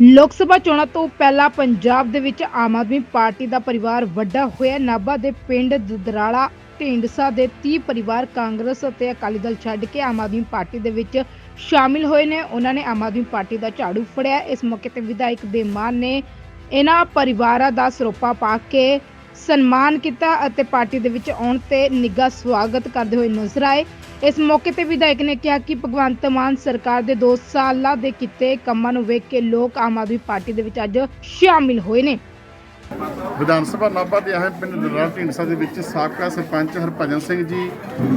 ਲੋਕ ਸਭਾ ਚੋਣਾਂ ਤੋਂ ਪਹਿਲਾਂ ਪੰਜਾਬ ਦੇ ਵਿੱਚ ਆਮ ਆਦਮੀ ਪਾਰਟੀ ਦਾ ਪਰਿਵਾਰ ਵੱਡਾ ਹੋਇਆ। ਨਾਭਾ ਦੇ ਪਿੰਡ ਦਦਰਾਲਾ ਢੀਂਡਸਾ ਦੇ 30 ਪਰਿਵਾਰ ਕਾਂਗਰਸ ਅਤੇ ਅਕਾਲੀ ਦਲ ਛੱਡ ਕੇ ਆਮ ਆਦਮੀ ਪਾਰਟੀ ਦੇ ਵਿੱਚ ਸ਼ਾਮਿਲ ਹੋਏ ਨੇ। ਉਹਨਾਂ ਨੇ ਆਮ ਆਦਮੀ ਪਾਰਟੀ ਦਾ ਝਾੜੂ ਫੜਿਆ। ਇਸ ਮੌਕੇ ਤੇ ਵਿਧਾਇਕ ਦੇ ਮਾਨ ਨੇ ਇਹਨਾਂ ਪਰਿਵਾਰਾਂ ਦਾ ਸਰੋਪਾ ਪਾ ਕੇ ਸਨਮਾਨ ਕੀਤਾ ਅਤੇ ਪਾਰਟੀ ਦੇ ਵਿੱਚ ਆਉਣ ਤੇ ਨਿੱਘਾ ਸਵਾਗਤ ਕਰਦੇ ਹੋਏ ਨਜ਼ਰ ਆਏ। ਇਸ ਮੌਕੇ ਤੇ ਵਿਧਾਇਕ ਨੇ ਕਿਹਾ ਕਿ ਭਗਵੰਤ ਮਾਨ ਸਰਕਾਰ ਦੇ 2 ਸਾਲਾਂ ਦੇ ਕੀਤੇ ਕੰਮਾਂ ਨੂੰ ਵੇਖ ਕੇ ਲੋਕ ਆਮ ਆਦਮੀ ਪਾਰਟੀ ਦੇ ਵਿੱਚ ਅੱਜ ਸ਼ਾਮਿਲ ਹੋਏ ਨੇ। ਵਿਧਾਨ ਸਭਾ ਨਾਭਾ ਦੇ ਅਹਿਮ ਪਿੰਡ ਦਰਾਲ ਢੀਂਡਸਾ ਦੇ ਵਿੱਚ ਸਾਬਕਾ ਸਰਪੰਚ ਹਰਭਜਨ ਸਿੰਘ ਜੀ,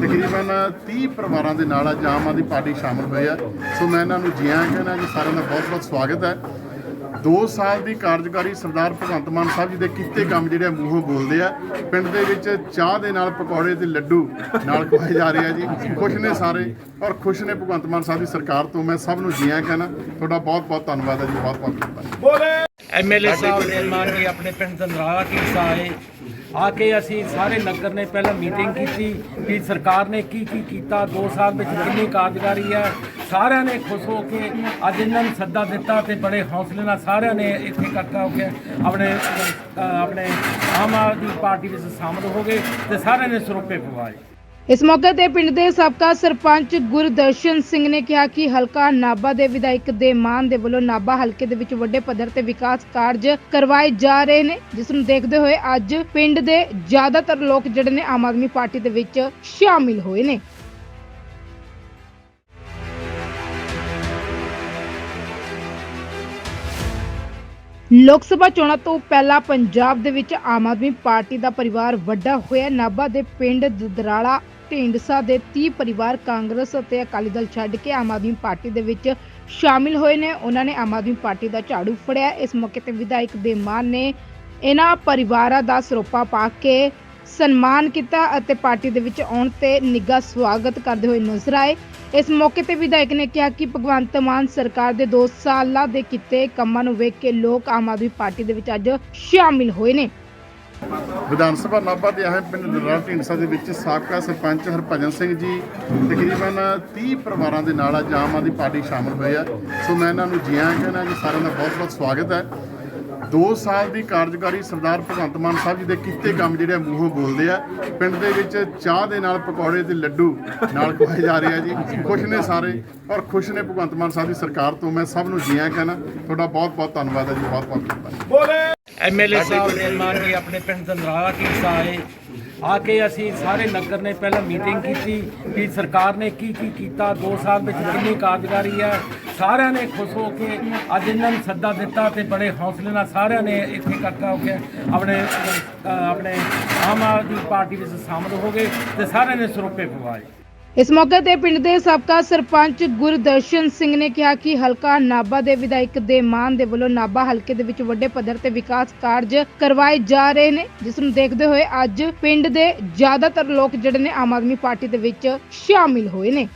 ਤਕਰੀਬਨ 30 ਪਰਿਵਾਰਾਂ ਦੇ ਨਾਲ ਅੱਜ ਆਮ ਆਦਮੀ ਪਾਰਟੀ ਸ਼ਾਮਲ ਹੋਏ ਆ। ਸੋ ਮੈਂ ਇਹਨਾਂ ਨੂੰ ਜੀ ਆਇਆਂ ਕਹਿੰਦਾ ਜੀ ਸਾਰਿਆਂ ਦਾ ਬਹੁਤ ਬਹੁਤ ਸਵਾਗਤ ਹੈ। 2 ਸਾਲ ਦੀ ਕਾਰਜਕਾਰੀ ਸਰਦਾਰ ਭਗਵੰਤ ਮਾਨ ਸਾਹਿਬ ਜੀ ਦੇ ਕੀਤੇ ਕੰਮ ਜਿਹੜੇ ਆ, ਮੂੰਹੋਂ ਬੋਲਦੇ ਆ। ਪਿੰਡ ਦੇ ਵਿੱਚ ਚਾਹ ਦੇ ਨਾਲ ਪਕੌੜੇ ਤੇ ਲੱਡੂ ਨਾਲ ਖਵਾਏ ਜਾ ਰਹੇ ਆ ਜੀ। ਖੁਸ਼ ਨੇ ਸਾਰੇ ਔਰ ਖੁਸ਼ ਨੇ ਭਗਵੰਤ ਮਾਨ ਸਾਹਿਬ ਦੀ ਸਰਕਾਰ ਤੋਂ। ਮੈਂ ਸਭ ਨੂੰ ਜੀਆਂ ਕਹਿਣਾ, ਤੁਹਾਡਾ ਬਹੁਤ ਬਹੁਤ ਧੰਨਵਾਦ ਹੈ ਜੀ। ਬਹੁਤ ਬਹੁਤ ਧੰਨਵਾਦ ਐਮਐਲਏ ਸਾਹਿਬ ਨਿਰਮਾਨ ਜੀ ਆਪਣੇ ਪਿੰਡ ਦੰਦਰਾਲਾ ਕੀ ਆਏ। ਆ ਕੇ ਅਸੀਂ ਸਾਰੇ ਨਗਰ ਨੇ ਪਹਿਲਾਂ ਮੀਟਿੰਗ ਕੀਤੀ ਕਿ ਸਰਕਾਰ ਨੇ ਕੀ ਕੀ ਕੀਤਾ 2 ਸਾਲ ਵਿੱਚ ਕਿੰਨੀ ਕਾਰਜਕਾਰੀ ਹੈ, ਸਾਰਿਆਂ ਨੇ ਖੁਸ਼ ਹੋ ਕੇ ਅੱਜ ਇਹਨਾਂ ਨੂੰ ਸੱਦਾ ਦਿੱਤਾ ਤੇ ਬੜੇ ਹੌਸਲੇ ਨਾਲ ਸਾਰਿਆਂ ਨੇ ਇੱਥੇ ਇਕੱਠਾ ਹੋ ਕੇ ਆਪਣੇ ਆਪਣੇ ਆਮ ਆਦਮੀ ਪਾਰਟੀ ਵਿੱਚ ਸ਼ਾਮਲ ਹੋ ਗਏ ਤੇ ਸਾਰਿਆਂ ਨੇ ਸਰੋਪੇ ਪਵਾਏ। ਇਸ ਮੌਕੇ ਤੇ ਪਿੰਡ ਦੇ ਸਾਬਕਾ ਸਰਪੰਚ ਗੁਰਦਰਸ਼ਨ ਸਿੰਘ ਨੇ ਕਿਹਾ ਕਿ ਹਲਕਾ ਨਾਭਾ ਦੇ ਵਿਧਾਇਕ ਦੇ ਮਾਨ ਦੇ ਵੱਲੋਂ ਨਾਭਾ ਹਲਕੇ ਦੇ ਵਿੱਚ ਵੱਡੇ ਪੱਧਰ ਤੇ ਵਿਕਾਸ ਕਾਰਜ ਕਰਵਾਏ ਜਾ ਰਹੇ ਨੇ, ਜਿਸ ਨੂੰ ਦੇਖਦੇ ਹੋਏ ਅੱਜ ਪਿੰਡ ਦੇ ਜ਼ਿਆਦਾਤਰ ਲੋਕ ਜਿਹੜੇ ਨੇ ਆਮ ਆਦਮੀ ਪਾਰਟੀ ਦੇ ਵਿੱਚ ਸ਼ਾਮਿਲ ਹੋਏ ਨੇ। ਲੋਕ ਸਭਾ ਚੋਣਾਂ ਤੋਂ ਪਹਿਲਾਂ ਪੰਜਾਬ ਦੇ ਵਿੱਚ ਆਮ ਆਦਮੀ ਪਾਰਟੀ ਦਾ ਪਰਿਵਾਰ ਵੱਡਾ ਹੋਇਆ। ਨਾਭਾ ਦੇ ਪਿੰਡ ਦਦਰਾਲਾ ਢੀਂਡਸਾ ਦੇ 30 ਪਰਿਵਾਰ ਕਾਂਗਰਸ ਅਤੇ ਅਕਾਲੀ ਦਲ ਛੱਡ ਕੇ ਆਮ ਆਦਮੀ ਪਾਰਟੀ ਦੇ ਵਿੱਚ ਸ਼ਾਮਿਲ ਹੋਏ ਨੇ। ਉਹਨਾਂ ਨੇ ਆਮ ਆਦਮੀ ਪਾਰਟੀ ਦਾ ਝਾੜੂ ਫੜਿਆ। ਇਸ ਮੌਕੇ ਤੇ ਵਿਧਾਇਕ ਦੇ ਮਾਨ ਨੇ ਇਹਨਾਂ ਪਰਿਵਾਰਾਂ ਦਾ ਸਰੋਪਾ ਪਾ ਕੇ ਸਨਮਾਨ ਕੀਤਾ ਅਤੇ ਪਾਰਟੀ ਦੇ ਵਿੱਚ ਆਉਣ ਤੇ ਨਿੱਘਾ ਸਵਾਗਤ ਕਰਦੇ ਹੋਏ ਨਜ਼ਰ ਆਏ। ਇਸ ਮੌਕੇ ਤੇ ਵਿਧਾਇਕ ਨੇ ਕਿਹਾ ਕਿ ਭਗਵੰਤ ਮਾਨ ਸਰਕਾਰ ਦੇ 2 ਸਾਲਾਂ ਦੇ ਕੀਤੇ ਕੰਮਾਂ ਨੂੰ ਵੇਖ ਕੇ ਲੋਕ ਆਮ ਆਦਮੀ ਪਾਰਟੀ ਦੇ ਵਿੱਚ ਅੱਜ ਸ਼ਾਮਿਲ ਹੋਏ ਨੇ। ਵਿਧਾਨ ਸਭਾ ਨਾਭਾ ਦੇ ਅਹਿਮ ਪਿੰਡ ਦਰਾਲ ਢੀਂਡਸਾ ਦੇ ਵਿੱਚ ਸਾਬਕਾ ਸਰਪੰਚ ਹਰਭਜਨ ਸਿੰਘ ਜੀ ਤਕਰੀਬਨ 30 ਪਰਿਵਾਰਾਂ ਦੇ ਨਾਲ ਅੱਜ ਆਮ ਆਦਮੀ ਪਾਰਟੀ ਸ਼ਾਮਲ ਹੋਏ ਆ ਸੋ ਮੈਂ ਇਹਨਾਂ ਨੂੰ ਜੀ ਆਇਆਂ ਕਹਿੰਦਾ ਜੀ ਸਾਰਿਆਂ ਦਾ ਬਹੁਤ ਬਹੁਤ ਸਵਾਗਤ ਹੈ। 2 ਸਾਲ ਦੀ ਕਾਰਜਕਾਰੀ ਸਰਦਾਰ ਭਗਵੰਤ ਮਾਨ ਸਾਹਿਬ ਜੀ ਦੇ ਕੀਤੇ ਕੰਮ ਜਿਹੜੇ ਆ ਮੂੰਹੋਂ ਬੋਲਦੇ ਆ। ਪਿੰਡ ਦੇ ਵਿੱਚ ਚਾਹ ਦੇ ਨਾਲ ਪਕੌੜੇ ਤੇ ਲੱਡੂ ਨਾਲ ਖਵਾਏ ਜਾ ਰਹੇ ਆ ਜੀ। ਖੁਸ਼ ਨੇ ਸਾਰੇ ਔਰ ਖੁਸ਼ ਨੇ ਭਗਵੰਤ ਮਾਨ ਸਾਹਿਬ ਦੀ ਸਰਕਾਰ ਤੋਂ। ਮੈਂ ਸਭ ਨੂੰ ਜੀਆਂ ਕਹਿਣਾ, ਤੁਹਾਡਾ ਬਹੁਤ ਬਹੁਤ ਧੰਨਵਾਦ ਹੈ ਜੀ, ਬਹੁਤ ਬਹੁਤ ਧੰਨਵਾਦ ਐਮਐਲਏ ਸਾਹਿਬ ਨਿਰਮਾਨ ਜੀ ਆਪਣੇ ਪਿੰਡ ਦੰਦਰਾਲਾ ਕੀ ਆਏ ਆ ਕੇ ਅਸੀਂ ਸਾਰੇ ਨਗਰ ਨੇ ਪਹਿਲਾਂ ਮੀਟਿੰਗ ਕੀਤੀ ਕਿ ਸਰਕਾਰ ਨੇ ਕੀ ਕੀ ਕੀਤਾ 2 ਸਾਲ ਵਿੱਚ ਕਿੰਨੀ ਕਾਰਜਕਾਰੀ ਹੈ, ਸਾਰਿਆਂ ਨੇ ਖੁਸ਼ ਹੋ ਕੇ ਅੱਜ ਇਹਨਾਂ ਨੂੰ ਸੱਦਾ ਦਿੱਤਾ ਤੇ ਬੜੇ ਹੌਸਲੇ ਨਾਲ ਸਾਰਿਆਂ ਨੇ ਇੱਥੇ ਇਕੱਠਾ ਹੋ ਕੇ ਆਪਣੇ ਆਪਣੇ ਆਮ ਆਦਮੀ ਪਾਰਟੀ ਵਿੱਚ ਸ਼ਾਮਲ ਹੋ ਗਏ ਤੇ ਸਾਰਿਆਂ ਨੇ ਸਰੋਪੇ ਪਵਾਏ। ਇਸ ਮੌਕੇ ਤੇ ਪਿੰਡ ਦੇ ਸਾਬਕਾ ਸਰਪੰਚ ਗੁਰਦਰਸ਼ਨ ਸਿੰਘ ਨੇ ਕਿਹਾ ਕਿ ਹਲਕਾ ਨਾਭਾ ਦੇ ਵਿਧਾਇਕ ਦੇ ਮਾਨ ਦੇ ਵੱਲੋਂ ਨਾਭਾ ਹਲਕੇ ਦੇ ਵਿੱਚ ਵੱਡੇ ਪੱਧਰ ਤੇ ਵਿਕਾਸ ਕਾਰਜ ਕਰਵਾਏ ਜਾ ਰਹੇ ਨੇ, ਜਿਸ ਨੂੰ ਦੇਖਦੇ ਹੋਏ ਅੱਜ ਪਿੰਡ ਦੇ ਜ਼ਿਆਦਾਤਰ ਲੋਕ ਜਿਹੜੇ ਨੇ ਆਮ ਆਦਮੀ ਪਾਰਟੀ ਦੇ ਵਿੱਚ ਸ਼ਾਮਿਲ ਹੋਏ ਨੇ।